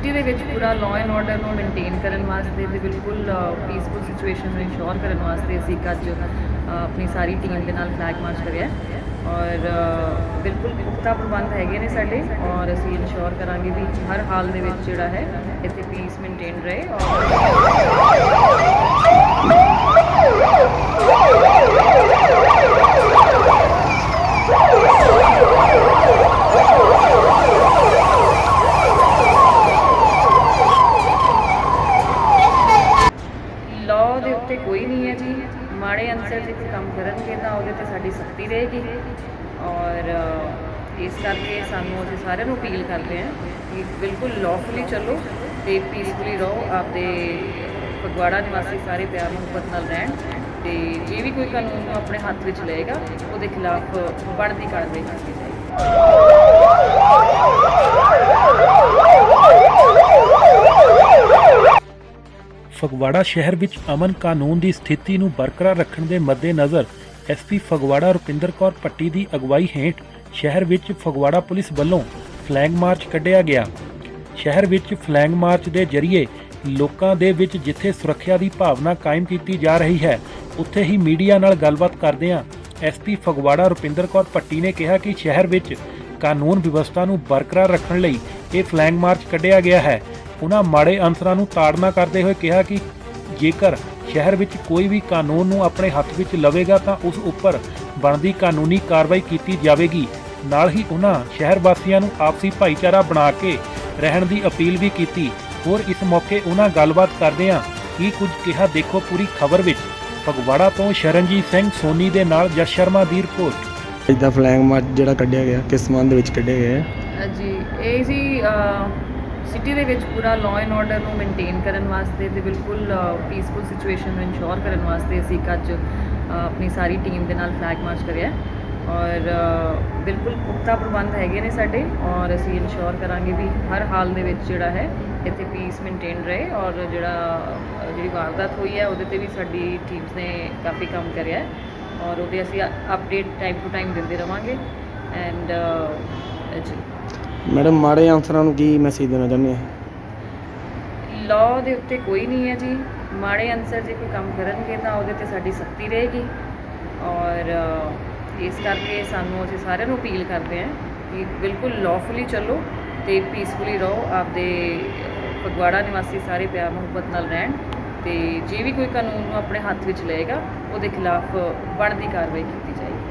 City ਦੇ ਵਿੱਚ ਪੂਰਾ ਲਾਅ ਐਂਡ ਆਰਡਰ ਨੂੰ ਮੇਨਟੇਨ ਕਰਨ ਵਾਸਤੇ ਤੇ ਬਿਲਕੁਲ ਪੀਸਫੁਲ ਸਿਚੁਏਸ਼ਨ ਨੂੰ ਇਨਸ਼ੋਰ ਕਰਨ ਵਾਸਤੇ ਅਸੀਂ ਅੱਜ ਆਪਣੀ ਸਾਰੀ ਟੀਮ ਦੇ ਨਾਲ ਫਲੈਗ ਮਾਰਚ ਕਰਿਆ ਔਰ ਬਿਲਕੁਲ ਪੁਖਤਾ ਪ੍ਰਬੰਧ ਹੈਗੇ ਨੇ ਸਾਡੇ ਔਰ ਅਸੀਂ ਇਨਸ਼ੋਰ ਕਰਾਂਗੇ ਵੀ ਹਰ ਹਾਲ ਦੇ ਵਿੱਚ ਜਿਹੜਾ ਹੈ, ਇੱਥੇ ਪੀਸ ਮੇਨਟੇਨ ਰਹੇ ਔਰ ਮਾੜੇ ਅਨਸਰ ਕੰਮ ਕਰਨਗੇ ਤਾਂ ਉਹਦੇ ਤੇ ਸਾਡੀ ਸਖਤੀ ਰਹੇਗੀ। ਔਰ ਇਸ ਕਰਕੇ ਸਾਨੂੰ ਅਸੀਂ ਸਾਰਿਆਂ ਨੂੰ ਅਪੀਲ ਕਰਦੇ ਹਾਂ ਕਿ ਬਿਲਕੁਲ ਲawfully ਚੱਲੋ ਤੇ ਪੀਸਫੁਲੀ ਰਹੋ। ਆਪਦੇ ਫਗਵਾੜਾ ਨਿਵਾਸੀ ਸਾਰੇ ਪਿਆਰ ਮੁਹੱਬਤ ਨਾਲ ਰਹਿਣ ਤੇ ਜੇ ਵੀ ਕੋਈ ਕਾਨੂੰਨ ਨੂੰ ਆਪਣੇ ਹੱਥ ਵਿੱਚ ਲਏਗਾ, ਉਹਦੇ ਖਿਲਾਫ ਬਣਦੀ ਕਾਰਵਾਈ ਕੀਤੀ ਜਾਏਗੀ। ਫਗਵਾੜਾ ਸ਼ਹਿਰ ਵਿੱਚ ਅਮਨ ਕਾਨੂੰਨ ਦੀ ਸਥਿਤੀ ਨੂੰ ਬਰਕਰਾਰ ਰੱਖਣ ਦੇ ਮੱਦੇਨਜ਼ਰ ਐਸਪੀ ਫਗਵਾੜਾ ਰੁਪਿੰਦਰ ਕੌਰ ਪੱਟੀ ਦੀ ਅਗਵਾਈ ਹੇਠ ਸ਼ਹਿਰ ਵਿੱਚ ਫਗਵਾੜਾ ਪੁਲਿਸ ਵੱਲੋਂ ਫਲੈਗ ਮਾਰਚ ਕੱਢਿਆ ਗਿਆ। ਸ਼ਹਿਰ ਵਿੱਚ ਫਲੈਗ ਮਾਰਚ ਦੇ ਜ਼ਰੀਏ ਲੋਕਾਂ ਦੇ ਵਿੱਚ ਜਿੱਥੇ ਸੁਰੱਖਿਆ ਦੀ ਭਾਵਨਾ ਕਾਇਮ ਕੀਤੀ ਜਾ ਰਹੀ ਹੈ, ਉੱਥੇ ਹੀ ਮੀਡੀਆ ਨਾਲ ਗੱਲਬਾਤ ਕਰਦਿਆਂ ਐਸਪੀ ਫਗਵਾੜਾ ਰੁਪਿੰਦਰ ਕੌਰ ਪੱਟੀ ਨੇ ਕਿਹਾ ਕਿ ਸ਼ਹਿਰ ਵਿੱਚ ਕਾਨੂੰਨ ਵਿਵਸਥਾ ਨੂੰ ਬਰਕਰਾਰ ਰੱਖਣ ਲਈ ਇਹ ਫਲੈਗ ਮਾਰਚ ਕੱਢਿਆ ਗਿਆ ਹੈ। ਉਹਨਾਂ ਮਾੜੇ ਅੰਸਰਾਂ ਨੂੰ ਤਾੜਨਾ ਕਰਦੇ ਹੋਏ ਕਿਹਾ ਕਿ ਜੇਕਰ ਸ਼ਹਿਰ ਵਿੱਚ ਕੋਈ ਵੀ ਕਾਨੂੰਨ ਨੂੰ ਆਪਣੇ ਹੱਥ ਵਿੱਚ ਲਵੇਗਾ ਤਾਂ ਉਸ ਉੱਪਰ ਬਣਦੀ ਕਾਨੂੰਨੀ ਕਾਰਵਾਈ ਕੀਤੀ ਜਾਵੇਗੀ। ਨਾਲ ਹੀ ਉਹਨਾਂ ਸ਼ਹਿਰ ਵਾਸੀਆਂ ਨੂੰ ਆਪਸੀ ਭਾਈਚਾਰਾ ਬਣਾ ਕੇ ਰਹਿਣ ਦੀ ਅਪੀਲ ਵੀ ਕੀਤੀ। ਹੋਰ ਇਸ ਮੌਕੇ ਉਹਨਾਂ ਗੱਲਬਾਤ ਕਰਦਿਆਂ ਕੀ ਕੁਝ ਕਿਹਾ ਦੇਖੋ ਪੂਰੀ ਖਬਰ ਵਿੱਚ ਫਗਵਾੜਾ ਤੋਂ ਸ਼ਰਨਜੀਤ ਸਿੰਘ ਸੋਨੀ ਦੇ ਨਾਲ ਜਸ ਸ਼ਰਮਾ ਦੀ ਰਿਪੋਰਟ। ਇਦਾਂ ਫਲੈਗ ਮਾਰਚ ਜਿਹੜਾ ਕੱਢਿਆ ਗਿਆ ਕਿਸ ਸੰਬੰਧ ਵਿੱਚ ਕੱਢਿਆ ਗਿਆ ਹੈ ਜੀ ਇਹ ਜੀ ਸਿਟੀ ਦੇ ਵਿੱਚ ਪੂਰਾ ਲਾਅ ਐਂਡ ਆਰਡਰ ਨੂੰ ਮੇਨਟੇਨ ਕਰਨ ਵਾਸਤੇ ਤੇ ਬਿਲਕੁਲ ਪੀਸਫੁਲ ਸਿਚੁਏਸ਼ਨ ਨੂੰ ਇਨਸ਼ੋਰ ਕਰਨ ਵਾਸਤੇ ਅਸੀਂ ਇੱਕ ਅੱਜ ਆਪਣੀ ਸਾਰੀ ਟੀਮ ਦੇ ਨਾਲ ਫਲੈਗ ਮਾਰਚ ਕਰਿਆ ਔਰ ਬਿਲਕੁਲ ਪੁਖਤਾ ਪ੍ਰਬੰਧ ਹੈਗੇ ਨੇ ਸਾਡੇ ਔਰ ਅਸੀਂ ਇਨਸ਼ੋਰ ਕਰਾਂਗੇ ਵੀ ਹਰ ਹਾਲ ਦੇ ਵਿੱਚ ਜਿਹੜਾ ਹੈ, ਇੱਥੇ ਪੀਸ ਮੇਨਟੇਨ ਰਹੇ ਔਰ ਜਿਹੜਾ ਜਿਹੜੀ ਵਾਰਦਾਤ ਹੋਈ ਹੈ ਉਹਦੇ ਤੇ ਵੀ ਸਾਡੀ ਟੀਮਸ ਨੇ ਕਾਫੀ ਕੰਮ ਕਰਿਆ ਹੈ ਔਰ ਉਹਦੇ ਅਸੀਂ ਅਪਡੇਟ ਟਾਈਮ ਟੂ ਟਾਈਮ ਦਿੰਦੇ ਰਵਾਂਗੇ। ਐਂਡ ਜੀ। ਮੈਡਮ ਮਾੜੇ ਅਨਸਰਾਂ ਨੂੰ ਕੀ ਮੈਸੇਜ ਦੇਣਾ ਚਾਹੁੰਦੇ ਆ? ਲਾਅ ਦੇ ਉੱਤੇ ਕੋਈ ਨਹੀਂ ਹੈ ਜੀ। ਮਾੜੇ ਅਨਸਰ ਜੇ ਕੋਈ ਕੰਮ ਕਰਨਗੇ ਤਾਂ ਉਹਦੇ ਤੇ ਸਾਡੀ ਸਖਤੀ ਰਹੇਗੀ। ਔਰ ਅ, ਇਸ ਕਰਕੇ ਸਾਨੂੰ ਅਸੀਂ ਸਾਰਿਆਂ ਨੂੰ ਅਪੀਲ ਕਰਦੇ ਹਾਂ ਕਿ ਬਿਲਕੁਲ ਲawfully ਚੱਲੋ ਤੇ ਪੀਸਫੁਲੀ ਰਹੋ। ਆਪਦੇ ਫਗਵਾੜਾ ਨਿਵਾਸੀ ਸਾਰੇ ਪਿਆਰ ਮੁਹੱਬਤ ਨਾਲ ਰਹਿਣ ਤੇ ਜੇ ਵੀ ਕੋਈ ਕਾਨੂੰਨ ਨੂੰ ਆਪਣੇ ਹੱਥ ਵਿੱਚ ਲਏਗਾ ਉਹਦੇ ਖਿਲਾਫ ਬਣਦੀ ਕਾਰਵਾਈ ਕੀਤੀ ਜਾਏਗੀ।